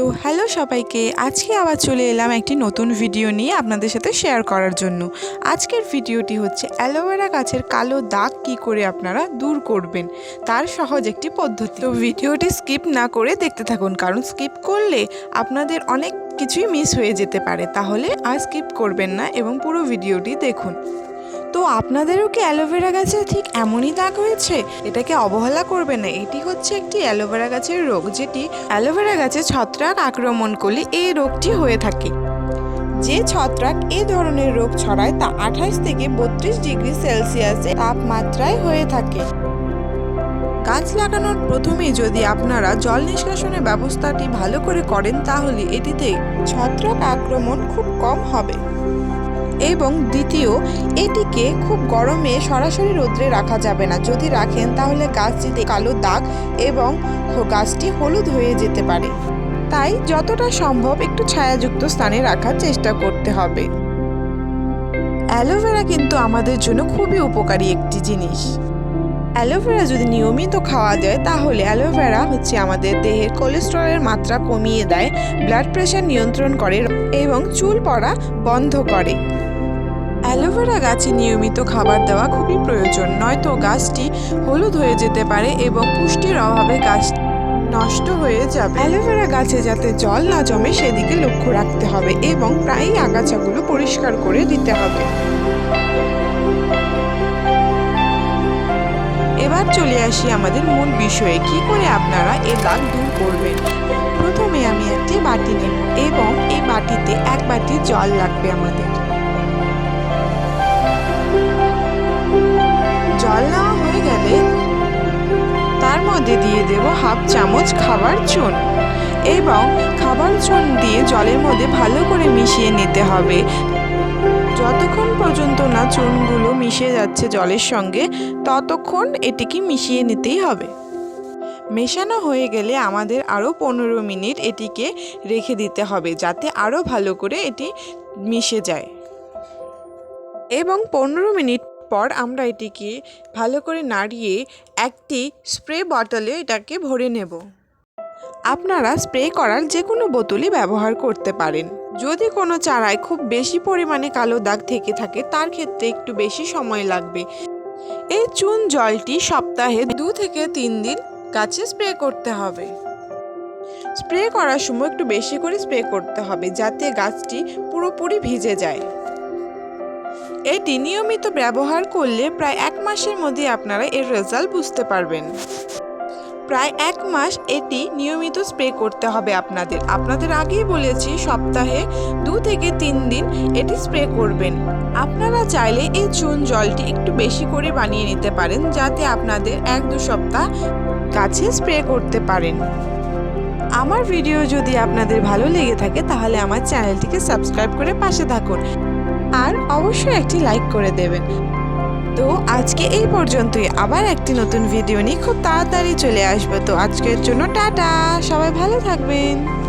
তো হ্যালো সবাইকে, আজকে আবার চলে এলাম একটি নতুন ভিডিও নিয়ে আপনাদের সাথে শেয়ার করার জন্য। আজকের ভিডিওটি হচ্ছে অ্যালোভেরা গাছের কালো দাগ কি করে আপনারা দূর করবেন? তার সহজ একটি পদ্ধতি। তো ভিডিওটি স্কিপ না করে দেখতে থাকুন, কারণ স্কিপ করলে আপনাদের অনেক কিছুই মিস হয়ে যেতে পারে। তাহলে আর স্কিপ করবেন না এবং পুরো ভিডিওটি দেখুন। তো আপনাদেরও কি অ্যালোভেরা গাছে ঠিক এমনই দাগ হয়েছে? এটাকে অবহেলা করবে না। এটি হচ্ছে একটি অ্যালোভেরা গাছের রোগ, যেটি অ্যালোভেরা গাছে ছত্রাক আক্রমণ করলে এই রোগটি হয়ে থাকে। যে ছত্রাক এ ধরনের রোগ ছড়ায় তা আঠাশ থেকে বত্রিশ ডিগ্রি সেলসিয়াসে তাপমাত্রায় হয়ে থাকে। গাছ লাগানোর প্রথমেই যদি আপনারা জল নিষ্কাশনের ব্যবস্থাটি ভালো করে করেন, তাহলে এটিতে ছত্রাক আক্রমণ খুব কম হবে। এবং দ্বিতীয়, এটিকে খুব গরমে সরাসরি রোদ্রে রাখা যাবে না। যদি রাখেন, তাহলে গাছটিতে কালো দাগ এবং গাছটি হলুদ হয়ে যেতে পারে। তাই যতটা সম্ভব একটু ছায়াযুক্ত স্থানে রাখার চেষ্টা করতে হবে। অ্যালোভেরা কিন্তু আমাদের জন্য খুবই উপকারী একটি জিনিস। অ্যালোভেরা যদি নিয়মিত খাওয়া যায়, তাহলে অ্যালোভেরা হচ্ছে আমাদের দেহের কোলেস্টেরলের মাত্রা কমিয়ে দেয়, ব্লাড প্রেশার নিয়ন্ত্রণ করে এবং চুল পড়া বন্ধ করে। অ্যালোভেরা গাছে নিয়মিত খাবার দেওয়া খুবই প্রয়োজন, নয়তো গাছটি হলুদ হয়ে যেতে পারে এবং পুষ্টির অভাবে গাছটি নষ্ট হয়ে যাবে। অ্যালোভেরা গাছে যাতে জল না জমে সেদিকে লক্ষ্য রাখতে হবে এবং প্রায়ই আগাছাগুলো পরিষ্কার করে দিতে হবে। এবার চলে আসি আমাদের মূল বিষয়ে, কি করে আপনারা এ দাগ দূর করবেন? প্রথমে আমি একটি বাটি নেব এবং এই বাটিতে এক বাটি জল লাগবে আমাদের। মধ্যে দিয়ে দেব হাফ চামচ খাবার চুন। এবং খাবার চুন দিয়ে জলের মধ্যে ভালো করে মিশিয়ে নিতে হবে। যতক্ষণ পর্যন্ত না চুনগুলো মিশে যাচ্ছে জলের সঙ্গে, ততক্ষণ এটিকে মিশিয়ে নিতেই হবে। মেশানো হয়ে গেলে আমাদের আরও পনেরো মিনিট এটিকে রেখে দিতে হবে, যাতে আরও ভালো করে এটি মিশে যায়। এবং পনেরো মিনিট পর আমরা এটিকে ভালো করে নাড়িয়ে একটি স্প্রে বটলে এটাকে ভরে নেব। আপনারা স্প্রে করার যে কোনো বোতলই ব্যবহার করতে পারেন। যদি কোনো চারায় খুব বেশি পরিমাণে কালো দাগ থেকে থাকে, তার ক্ষেত্রে একটু বেশি সময় লাগবে। এই চুন জলটি সপ্তাহে দু থেকে তিন দিন গাছে স্প্রে করতে হবে। স্প্রে করার সময় একটু বেশি করে স্প্রে করতে হবে, যাতে গাছটি পুরোপুরি ভিজে যায়। এটি নিয়মিত ব্যবহার করলে প্রায় এক মাসের মধ্যে আপনারা এর রেজাল্ট বুঝতে পারবেন। প্রায় এক মাস এটি নিয়মিত স্প্রে করতে হবে আপনাদের। আপনাদের আগেই বলেছি, সপ্তাহে দু থেকে তিন দিন এটি স্প্রে করবেন। আপনারা চাইলে এই চুন জলটি একটু বেশি করে বানিয়ে নিতে পারেন, যাতে আপনাদের এক দু সপ্তাহ গাছে স্প্রে করতে পারেন। আমার ভিডিও যদি আপনাদের ভালো লেগে থাকে, তাহলে আমার চ্যানেলটিকে সাবস্ক্রাইব করে পাশে থাকুন। আর অবশ্যই একটি লাইক করে দেবেন। তো আজকে এই পর্যন্তই। আবার একটি নতুন ভিডিও নিয়ে খুব তাড়াতাড়ি চলে আসব। তো আজকের জন্য টাটা। সবাই ভালো থাকবেন।